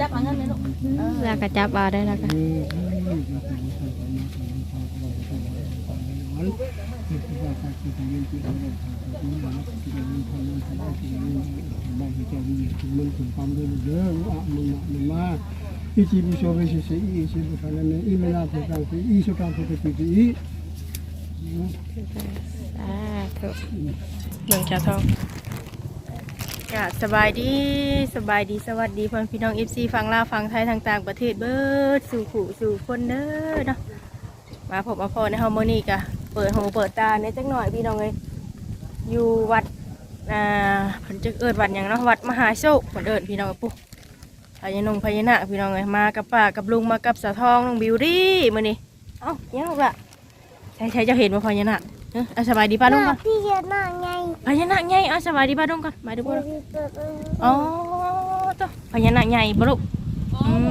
จับมาเงินเลยลูกเออแล้วก็จับเอาได้แล้วก็อิจิบุชเวชิเสอิชิบุคานะเนอิเมนาภูกังสิอิสุกังภูกปิติอิสาธุเมืองชาวทอง กะสบายดีสบายดีสวัสดีพ่อพี่น้องเอฟซีฟังลาวฟังไทยทางต่างประเทศเบิดสู่ขู่สู่คนเด้อเนาะมาพบมาพอในฮอร์โมนีกะเปิดหูเปิดตาในจักหน่อยพี่น้องเลยอยู่วัดอ่าเพิ่นจะเอิดวัดอย่างเนาะวัดมหาโชคเพิ่นเอิดพี่น้องปุ๊พญานงพญานาคพี่น้องเลยมากับป้ากับลุงมากับสาวทองน้องบิวดี้มื้อนี้เอ้ายังลูกละใช่ใช่จะเห็นว่าพญานาค เอ้ออะสบายดีป้าลุงก่อนพี่เยอะมากไงพญานาคใหญ่เอาสบายดีป้าลุงก่อนมาดูก่อนพี่เปิดเอออ๋อตัวพญานาคใหญ่บ่ลูกอืม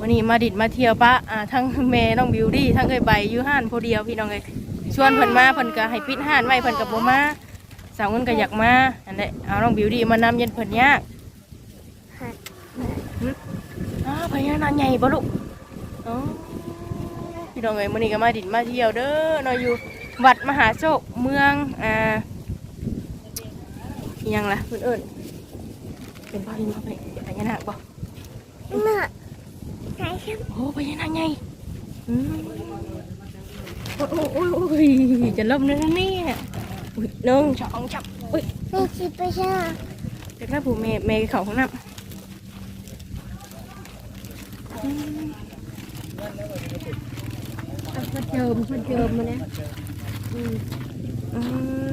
วันนี้มาดิดมาเที่ยวปะอ่าทั้งแม่น้องบิวดี้ทั้งเอ้ยใบอยู่ห้านผู้เดียวพี่น้องเอ้ยชวนเพิ่นมาเพิ่นก็ให้ปิดห้านไว้เพิ่นก็บ่มาสาวเงินก็อยากมาอันนี้เอาน้องบิวดี้มานำเย็นเพิ่นยากหึอ้าวพญานาคใหญ่บ่ลูกอ๋อ พี่น้องเอ้ยมื้อนี้ก็มาดิดมาเที่ยวเด้อเนาะอยู่วัดมหาโชคเมืองอ่าอิหยังล่ะเพื่นเอิญเป็นพ่อที่มาไปพญานาคบ่น่ะใช่ใช่โอ้พญานาคใหญ่อืมโอ้ยโอ้ยโอ้ยโอ้ยจะล่มเลยนะเนี่ยอุ้ยหนึ่งสองจับอุ้ยไม่คิดไปใช่ไหมเด็กน้าผู้เมย์เมย์เขาของน้ำ อืมมันเจิมมันเจิมมาเนี่ยอื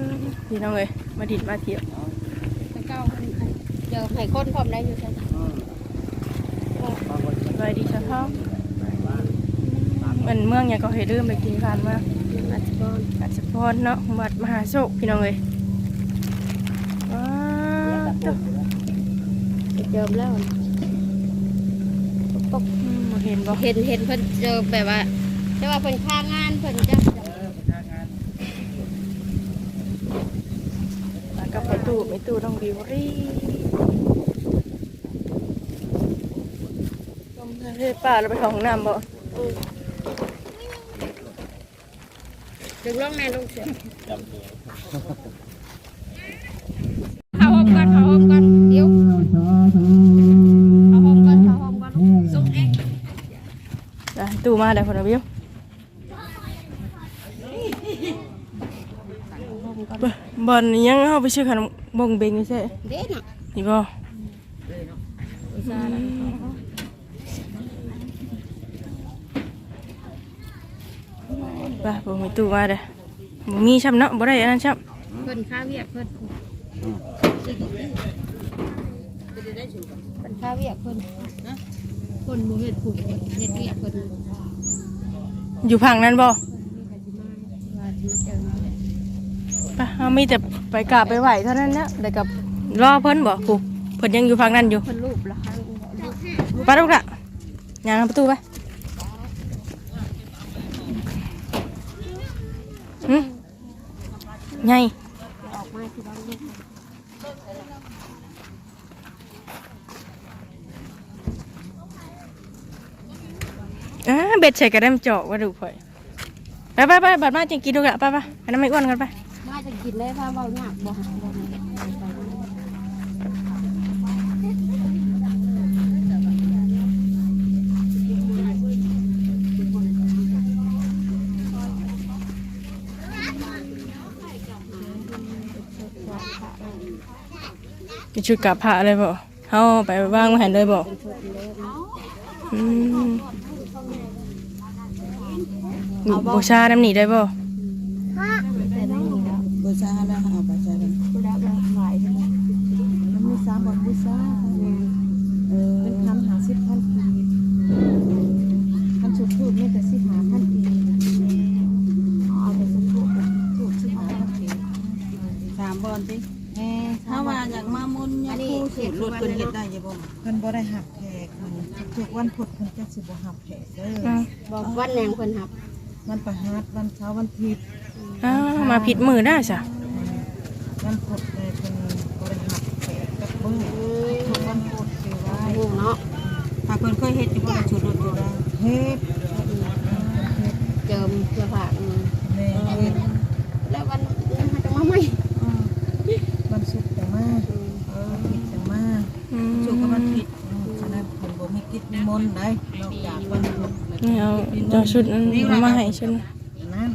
มพี่น้องเลยมาดิดมาเที่ยวแต่เก้าเจิมให้คนพร้อมได้อยู่ใช่ไหมสบายดีชาวท้องเหมือนเมืองอย่างก็เฮลืมไปกินทานมาอัดบอลอาจจะพรเนาะวัดมหาโชคพี่น้องเลยว้าวตัวเจิมแล้วตกอืมบ่เห็นบ่เห็นเห็นเพิ่นเจิมแบบว่า แต่ว่าเพิ่นค้างานเพิ่นจะแล้วกับประตูประตูต้องบิวรี่ลมทะเลป่าเราไปข้องน้ำบ่ดึงล่องแม่ลงเสือเขาห้องก่อนเขาห้องก่อนเดี๋ยวเขาห้องก่อนเขาห้องก่อนส่งเองตู้มาได้พอนะบิว บ่บอลนี่ยังเอาไปชื่อขนมบงเบงนี่ใช่เด็ดน่ะนี่บ่ไปบ่มีตู้มาเด้อบ่มีช้ำเนาะบ่ได้อันนั้นช้ำเพิ่นค้าเวียกเพิ่นเพิ่นค้าเวียกเพิ่นคนบ่เฮ็ดผูกเฮ็ดเวียกเพิ่นอยู่พังนั้นบ่ ว่าสิมาเจอ ไปเอามีแต่ไปกราบไปไหวเท่านั้นนะแต่กับรอเพิ่นบ่ปุ๊เพิ่นยังอยู่พังนั้นอยู่เพิ่นรูปละครั้งไปลูกละยางประตูไปหึไงออกมาที่บ้านลูกอ่าเบ็ดใส่กระเดมเจาะว่าดูข่อยไปไปไปบัดมาจังกินดูกะไปไปอันนั้นไม่อ้วนกันไป จะกินได้ถ้าเบาหนักบ่หาบ่หากินชุดกับผ้าเลยบ่เฮาไปวางไว้ให้เลยบ่อืมบูชาน้ำหนีได้บ่บู อนสิถ้าว่าอยากมามุนยากคู่สูตรรถเพิ่นเฮ็ดได้ยังบ่เพิ่นบ่ได้หักแขกมันทุกวันพุธเพิ่นจะสิบ่หักแขกเด้อบอกวันแรงคพิ่นหับวันประหัสวันเช้าวันอาทิตมาผิดมือได้จ้ะวันพุธคนบ่ได้หักแขกกับมื้อทุกวันพุธสิไว้หูเนาะถ้าเพิ่นเคยเฮ็ดสิบ่ได้สูตรรถอยู่ได้เฮ็ดเจิมเจิ นิมนต์ได้นอกจากวันพุธนี่เอาเจ้าชุดนั้นเอามาให้ฉันนั่น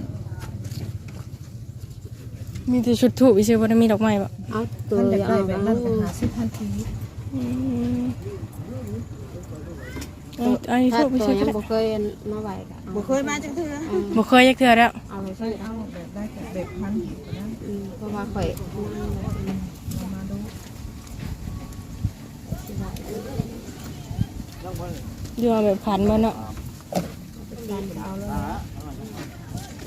มีแต่ชุดถูกอีซื้อบ่ได้มีดอกไม้บ่เอาตัวท่านจะเอาได้แบบนั้นก็หาสิพันทีอืมเอาอันนี้ถ้าถูกไปตัวซื้อยัก็งได้บ่เคยมาไหวก็เอาบ่เคยมาจังเทื่อบ่เคยยักเทื่อแล้วเอาไปใช่ใช้เอาแบบได้จากแบบพันก็ได้อืมเพราะว่าข่อยเอามาดู อ ยู่เอาแบบขันบ่เนาะการเอาเลย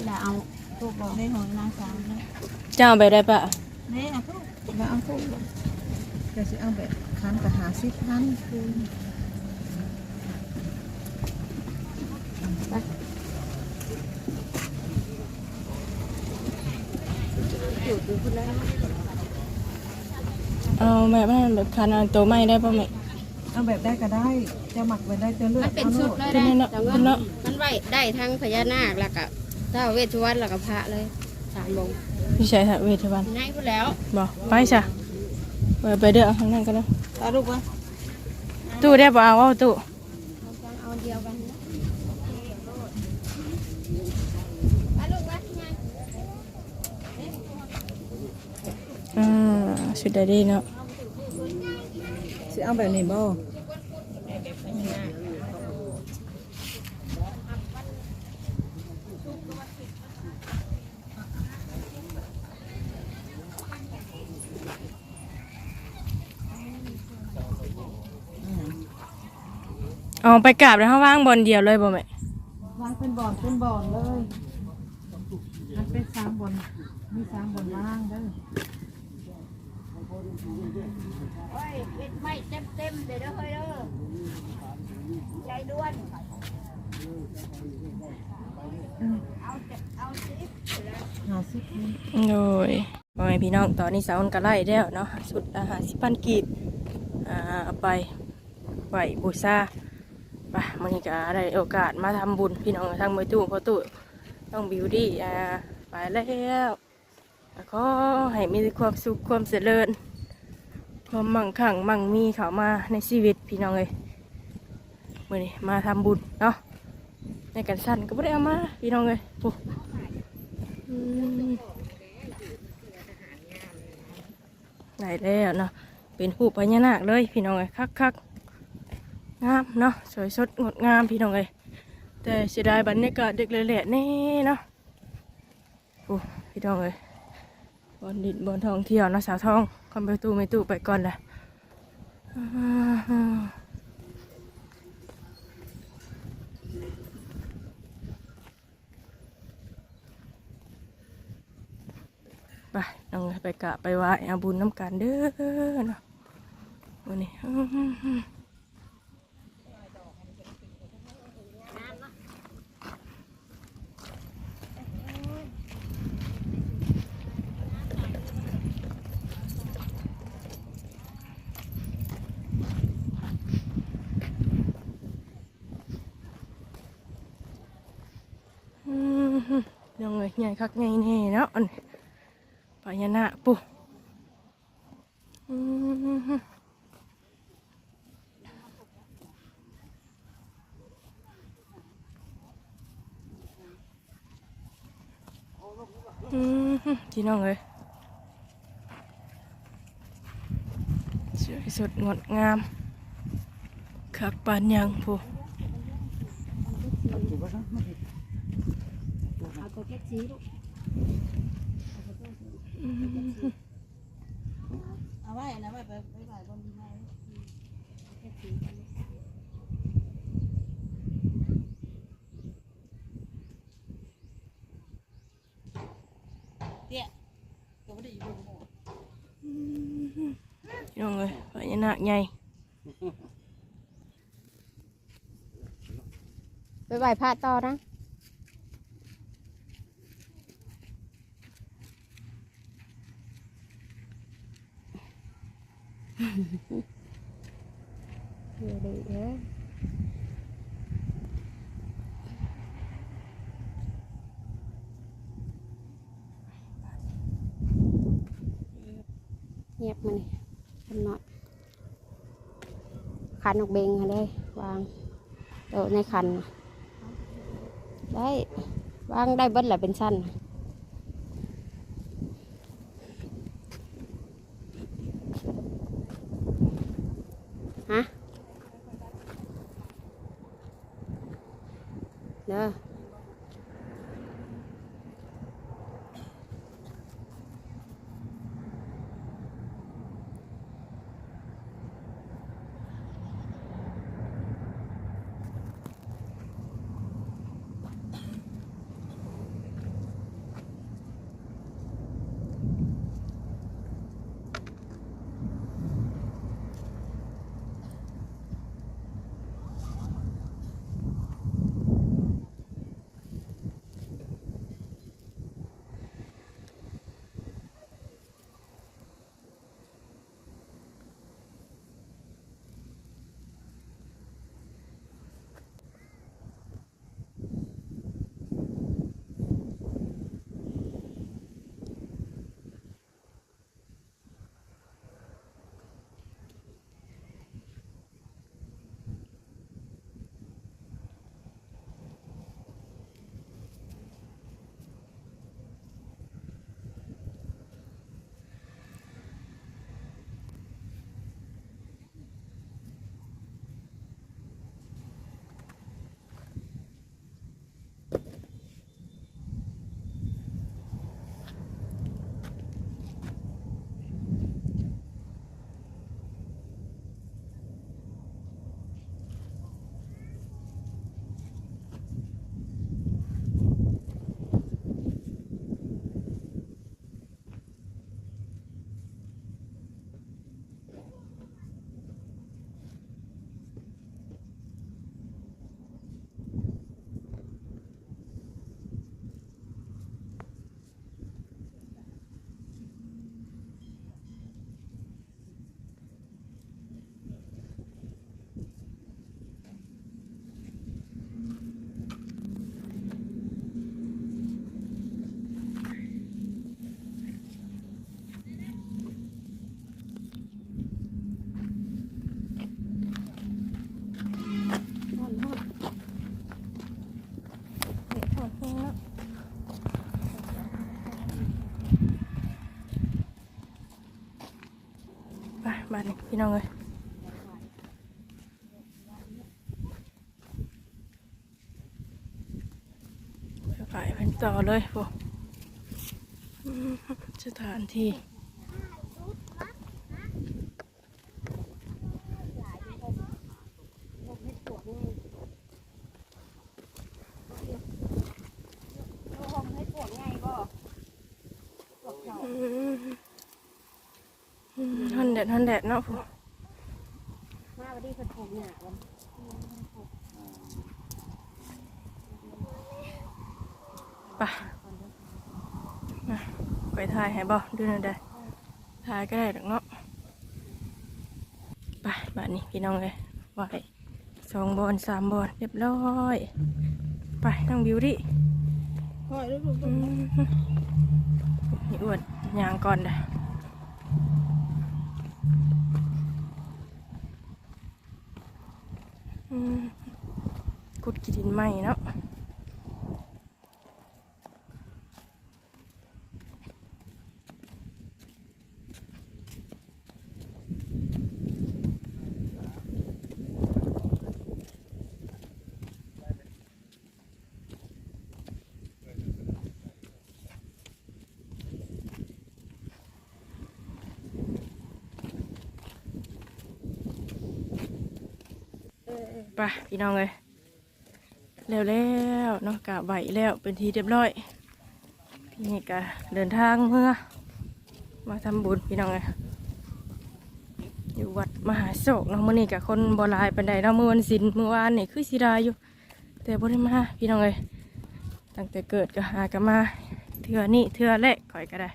แล้วเอาทุกบอกได้หอยนางสามนะเจ้าเอาไปได้ปะนี่เอาทุกแล้วเอาทุกจะสิเอาแบบพันก็หาสิพันคืออยู่ดูพุ่นแล้วเอาแบบนั้นแบบขันเอาตัวไม้ได้ป่ะแม่เอาแบบได้ก็ได้ จะหมักไว้ได้จะเลือกมันเป็นเอาชุดโลเลยเป็นได้เนาะจังเป็นว่าเนาะมันไหวได้ทั้งพญานาคแล้วก็ท้าวเวสสุวรรณแล้วก็พระเลยสามองค์พี่ชายเวทวันง่ายพุ่นแล้วบ่ไปจ้ะไปไปเด้อข้างนั้นก็ได้เอาลูกวะตู้ได้บ่เอาเอาตู้เอาเดียวกันนะไปลูกวัดไงอ่าสุดได้ดีเนาะสิเอาแบบนี้บ่ เอาไปกราบแล้วเฮาว่างบอลเดียวเลยบ่แม่วางเป็นบ่อนเป็นบ่อนเลย มันเป็นสามบ่อนมีสามบ่อนว่างเด้อโอ้ยปิดไม่เต็มเต็มๆเดี๋ยวเด้อเฮ้ยเด้อใจด้วน เอาเจ็บเอาสิหาสิพันโดยบ่แม่พี่น้องตอนนี้สาวมันก็ไล่แล้วเนาะสุดอาหารสิพันกีบอ่าเอาไปไหวบูชา ไปมื้อนี้ก็ได้โอกาสมาทำบุญพี่น้องทางมือตู้พ่อตู้ต้องบิวดี้อ่าไปแล้วแล้วก็ให้มีความสุขความเจริญความมั่งคั่งมั่งมีเขามาในชีวิตพี่น้องเลยมื่อนี้มาทำบุญเนาะในกันสั้นก็ไม่ได้เอามาพี่น้องเลยปุ๊อืมได้แล้วเนาะเป็นหูปพญานาคเลยพี่น้องเลยคักคัก งามเนาะสวยสดงดงามพี่น้องเลยแต่เสียดายบรรยากาศเด็กเลยแหละนี่เนาะโอ้พี่น้องเลยบอลดินบอลทองเที่ยวนะสาวทองคอมไปตู้ไม่ตู้ไปก่อนแหละไปน้องไปกะไปไหว้อาบุญน้ำกันเด้อเนาะวันนี้อื้อหือหืออื้อหือยังไง ใหญ่คักใหญ่แน่เนาะอันนี้พญานาคปุ๊พี่น้องเลยสวยสดงดงามคักปานยังผู้ เอาตัวแค่ชี้ลูกเอาไว้นะไว้ไปไปไหว้บนไม้แค่ชี้กันเตี้ยก็บ่ได้อยู่บนหมู่พี่น้องเลยพญานาคใหญ่ไปไหว้พระต่อนะ เดี๋ยวดีเอ้ยเงียบมานี่ทำหน่อยขันออกเบงให้เลยวางโตในคัน ได้ วางได้เบิดแหละเป็นสั้น ฮะเด้อ บ้านนี้พี่น้องเลยไปไปเป็นต่อเลยพวกสถานที่ อืมอืมฮันแดดฮันแดดเนาะพวกมาวันนี้เพิ่นปลูกหญ้าวันไปมาไปถ่ายให้บ่ดูหน่อยได้ถ่ายก็ได้ดอกเนาะไปบ้านนี้พี่น้องเลยไหวสองบอลสามบอลเรียบร้อยไปนั่งบิวดิพ่อลูกลูกอืมนี่อวดยางก่อนเด้ออืม กุดกิดินใหม่เนาะไปพี่น้องเลย แล้วแล้วเนาะกะไหวแล้วเป็นทีเรียบร้อยพี่นี่กะเดินทางเมื่อ มาทำบุญพี่น้องเลยอยู่วัดมหาโศกเนาะมื่อนี้กะคนบราณปันใดเนาะเมื่อวันศิลเมื่อวานนี่คือสิดาอยู่ แต่บ่ได้มาพี่น้องเลยตั้งแต่เกิดก็หากันมาเถื่อนี่เถื่อแรกข่อยก็ได้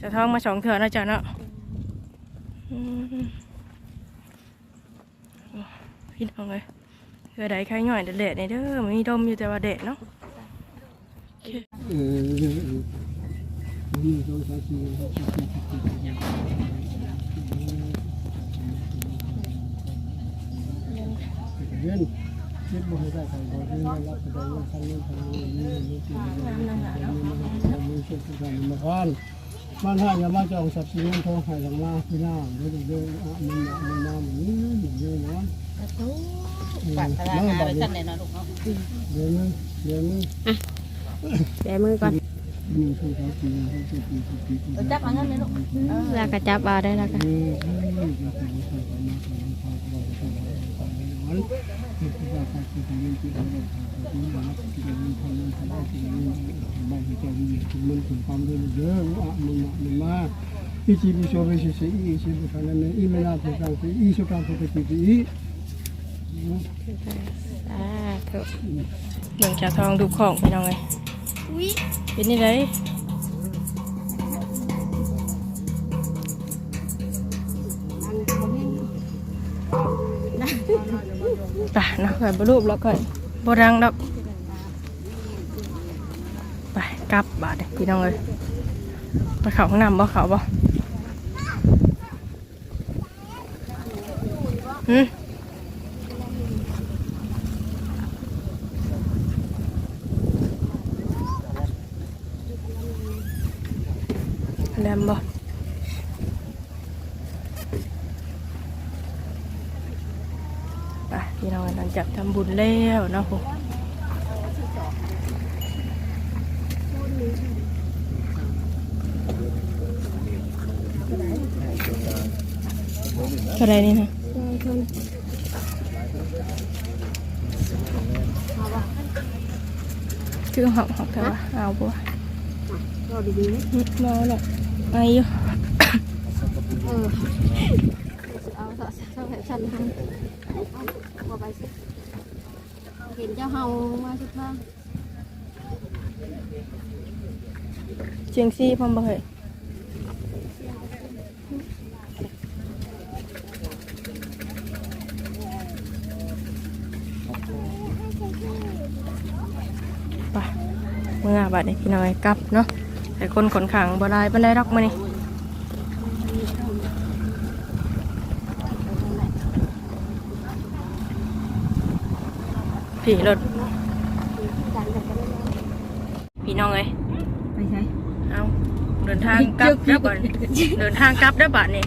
จะท้องมาสองเถื่อนาะจ้ะเนาะพี่น้องเลย เพื่อได้ใครหน่อยเด็ดเนเด้อมีดมอยู่แต่ว่าเด็ดเนาะเออนเงินบ่มันให้ยามาจองสับสินทองให้หลังมาพี่น้าเด้อเด้อมันมันน้ำนี่นี่เนาะ ฝากตารางงานไว้สั่นแนนอนลูกเนาะเดี๋ยวนึงเดี๋ยวนึแบมือก่อนนี่คือเขาปีเขาจะปีเาปีออจับเอาเงินเลยลูกเออแล้วก็จับเอาได้แล้วก็อีชีวิตโชว์ไปสิสิอีชีวิตานาดนี้อีเมลน่าจะกัางสิอีสุดกางสุดไปสิอี อ่าเถอะเมืองจ่าทองดูของพี่น้องเลยเป็นนี่เลยไปนะข่อยบรูปแล้วก่อนบรังดอกไปกลับบาดเด้อพี่น้องเลยไปเขาห้องน้ำบ่เขาบ่หืม แลมบ่ไปพี่น้องหลังจากทำบุญแล้วเนาะผมเท่าไรนี่นะคือหอบหอบเถอะวะเอาบัวก็ดีๆนะเมาหรอกไออยู่เออเอาเถอะเถอะฉันทำเอาไปสิเห็นเจ้าเฮามาสุดท้ายเชียงซี่พร้อม บ่เหยไปเมื่อบัดนี้พี่น้ อยกลับเนาะแต่คนขนขังบ่ได้บ่ได้ดอกมานี่พี่รถพี่น้องเอ้ยไปใช่เอาเดินทางกลับแล้วบัดเดินทางกลับแล้วบัดนี่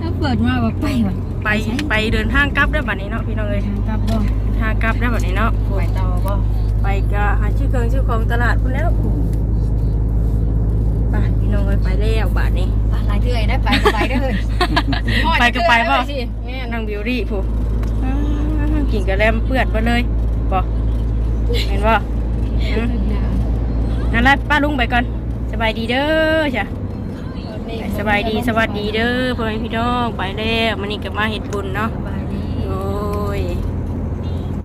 ถ้าเปิดมาแบบไปว่ะไปไปเดินทางกลับแล้วบัดนี้เนาะพี่น้องเอ้ยกลับบ่ทางกลับแล้วบัดนี้เนาะไปต่อบ่ไปกะหาชื่อเครื่องชื่อของตลาดพุ่นแล้ว ไปพี่น้องเอ้ยไปแล้วบัดนี้หลายเทื่อยได้ไปก็ไปได้เลยไปก็ไปบ่สิแม่นางบิวรี่ผู้อ้าวกินกระแลมเปื้อนไปเลยบ่เห็นบ่อืมนั่นแหละป้าลุงไปก่อน สบายดีเด้อจ้ะ สบายดีสวัสดีเด้อพ่อแม่พี่น้องไปแล้วมันนี่ก็มาเฮ็ดบุญเนาะสบาย